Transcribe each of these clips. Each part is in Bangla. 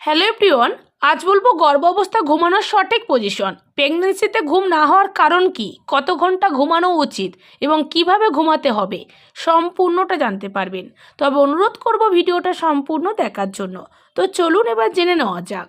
হ্যালো প্রিয়ন আজ বলব গর্ভ অবস্থা ঘুমানোর সঠিক পজিশন প্রেগনেন্সিতে ঘুম না হওয়ার কারণ কি? কত ঘণ্টা ঘুমানো উচিত এবং কীভাবে ঘুমাতে হবে? সম্পূর্ণটা জানতে পারবেন। তবে অনুরোধ করব ভিডিওটা সম্পূর্ণ দেখার জন্য। তো চলুন এবার জেনে নেওয়া যাক।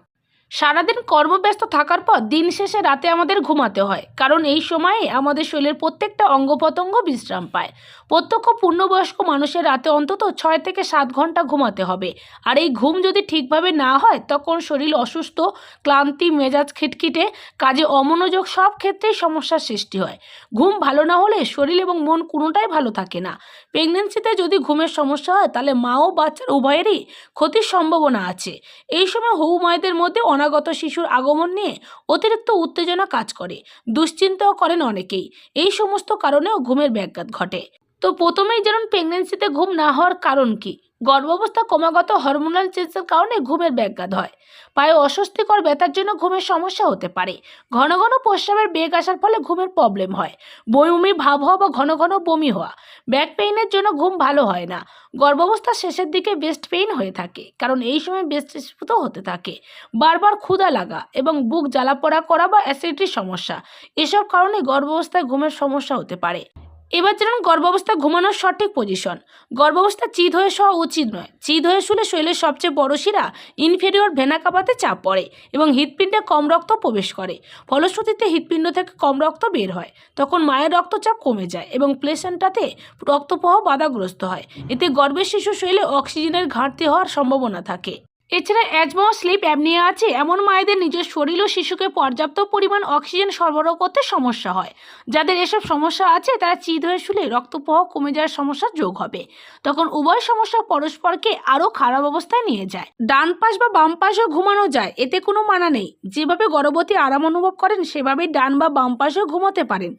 সারাদিন কর্মব্যস্ত থাকার পর দিন শেষে রাতে আমাদের ঘুমাতে হয়, কারণ এই সময়ে আমাদের শরীরের প্রত্যেকটা অঙ্গ প্রত্যঙ্গ বিশ্রাম পায়। প্রত্যক্ষ পূর্ণবয়স্ক মানুষের রাতে অন্তত ছয় থেকে সাত ঘণ্টা ঘুমাতে হবে। আর এই ঘুম যদি ঠিকভাবে না হয়, তখন শরীর অসুস্থ, ক্লান্তি, মেজাজ খিটখিটে, কাজে অমনোযোগ সব ক্ষেত্রেই সমস্যার সৃষ্টি হয়। ঘুম ভালো না হলে শরীর এবং মন কোনোটাই ভালো থাকে না। প্রেগনেন্সিতে যদি ঘুমের সমস্যা হয়, তাহলে মা ও বাচ্চার উভয়েরই ক্ষতির সম্ভাবনা আছে। এই সময় হৌ মায়েদের মধ্যে অনাগত শিশুর আগমন নিয়ে অতিরিক্ত উত্তেজনা কাজ করে। দুশ্চিন্তাও করেন অনেকেই। এই সমস্ত কারণেও ঘুমের ব্যাঘাত ঘটে। তো প্রথমেই যেমন প্রেগনেন্সিতে ঘুম না হওয়ার কারণ কি? গর্ভাবস্থা ক্রমাগত হরমোনাল চেঞ্জের কারণে ঘুমের ব্যাঘাত হয়। পায়ে অস্বস্তিকর ব্যথার জন্য ঘুমের সমস্যা হতে পারে। ঘন ঘন প্রস্রাবের বেগ আসার ফলে ঘুমের প্রবলেম হয়। বমি, ভাব হওয়া বা ঘন ঘন বমি হওয়া ব্যাক পেইনের জন্য ঘুম ভালো হয় না। গর্ভাবস্থার শেষের দিকে বেস্ট পেইন হয়ে থাকে, কারণ এই সময় বেস্ট স্ফুত হতে থাকে। বারবার ক্ষুধা লাগা এবং বুক জ্বালাপোড়া করা বা অ্যাসিডিটির সমস্যা, এসব কারণে গর্ভাবস্থায় ঘুমের সমস্যা হতে পারে। এবার যেমন গর্ভাবস্থা ঘুমানোর সঠিক পজিশন গর্ভাবস্থা চিত হয়ে শোয়া উচিত নয়। চিত হয়ে শুলে শরীরের সবচেয়ে বড় শিরা ইনফেরিয়র ভেনা কাপাতে চাপ পড়ে এবং হৃৎপিণ্ডে কম রক্ত প্রবেশ করে। ফলশ্রুতিতে হৃৎপিণ্ড থেকে কম রক্ত বের হয়। তখন মায়ের রক্তচাপ কমে যায় এবং প্লেসেন্টাতে রক্তপ্রবাহ বাধাগ্রস্ত হয়। এতে গর্ভের শিশু শরীরে অক্সিজেনের ঘাটতি হওয়ার সম্ভাবনা থাকে। এছাড়া অ্যাজমা স্লিপ অ্যাপনিয়া আছে। এমন মায়েদের নিজের শরীর ও শিশুকে পর্যাপ্ত পরিমাণ অক্সিজেন সরবরাহ করতে সমস্যা হয়। যাদের এসব সমস্যা আছে, তারা চিত হয়ে শুলে রক্তপ্রবাহ কমে যাওয়ার সমস্যার যোগ হবে। তখন উভয় সমস্যা পরস্পরকে আরও খারাপ অবস্থায় নিয়ে যায়। ডান পাশ বা বাম পাশেও ঘুমানো যায়, এতে কোনো মানা নেই। যেভাবে গর্ভবতী আরাম অনুভব করেন, সেভাবেই ডান বা বাম পাশেও ঘুমোতে পারেন।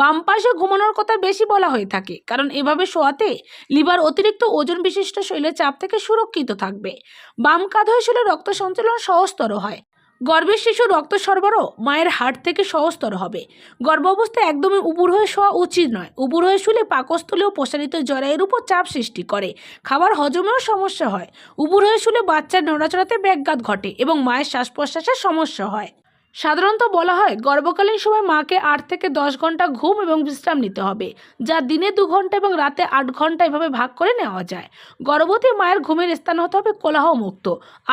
বাম পাশে ঘুমানোর কথা বেশি বলা হয়ে থাকে, কারণ এভাবে শোয়াতে লিভার অতিরিক্ত ওজন বিশিষ্ট শৈলের চাপ থেকে সুরক্ষিত থাকবে। বাম শুলে রক্ত সঞ্চালন সহজতর হয়। গর্ভের শিশু রক্ত সরবরাহ মায়ের হাট থেকে সহজতর হবে। গর্ভাবস্থায় একদমই উপুর হয়ে শোয়া উচিত নয়। উপুর হয়ে শুলে পাকস্থলী ও প্রসারিত জরায়ের উপর চাপ সৃষ্টি করে। খাবার হজমেও সমস্যা হয়। উপুর হয়ে শুলে বাচ্চার নড়াচড়াতে ব্যাঘাত ঘটে এবং মায়ের শ্বাস প্রশ্বাসের সমস্যা হয়। সাধারণত বলা হয় গর্ভকালীন সময় মাকে আট থেকে দশ ঘণ্টা ঘুম এবং বিশ্রাম নিতে হবে, যা দিনে দু ঘণ্টা এবং রাতে আট ঘণ্টা এভাবে ভাগ করে নেওয়া যায়। গর্ভবতী মায়ের ঘুমের স্থান হতে হবে কোলাহ মুক্ত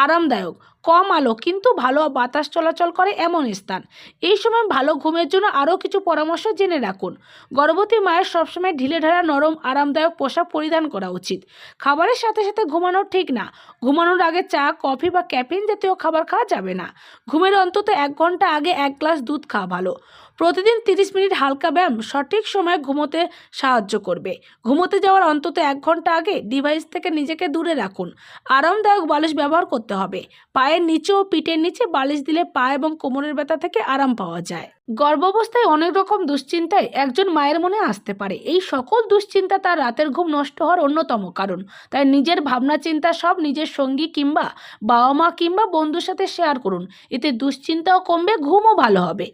আরামদায়ক। কম আলো, কিন্তু ভালো বাতাস চলাচল করে এমন স্থান। এই সময় ভালো ঘুমের জন্য আরও কিছু পরামর্শ জেনে রাখুন। গর্ভবতী মায়ের সবসময় ঢিলে ঢালা নরম, আরামদায়ক পোশাক পরিধান করা উচিত। খাবারের সাথে সাথে ঘুমানো ঠিক না। ঘুমানোর আগে চা, কফি বা ক্যাফিন জাতীয় খাবার খাওয়া যাবে না। ঘুমের অন্তত এক ঘণ্টা আগে এক গ্লাস দুধ খাওয়া ভালো। প্রতিদিন তিরিশ মিনিট হালকা ব্যায়াম সঠিক সময়ে ঘুমোতে সাহায্য করবে। ঘুমোতে যাওয়ার অন্তত এক ঘণ্টা আগে ডিভাইস থেকে নিজেকে দূরে রাখুন। আরামদায়ক বালিশ ব্যবহার করতে হবে। পায়ের নিচে ও পিঠের নিচে বালিশ দিলে পা এবং কোমরের ব্যথা থেকে আরাম পাওয়া যায়। গর্ভাবস্থায় অনেক রকম দুশ্চিন্তায় একজন মায়ের মনে আসতে পারে। এই সকল দুশ্চিন্তা তার রাতের ঘুম নষ্ট হওয়ার অন্যতম কারণ। তাই নিজের ভাবনা চিন্তা সব নিজের সঙ্গী কিংবা বাবা মা কিংবা বন্ধুর সাথে শেয়ার করুন। এতে দুশ্চিন্তাও কমবে, ঘুমও ভালো হবে।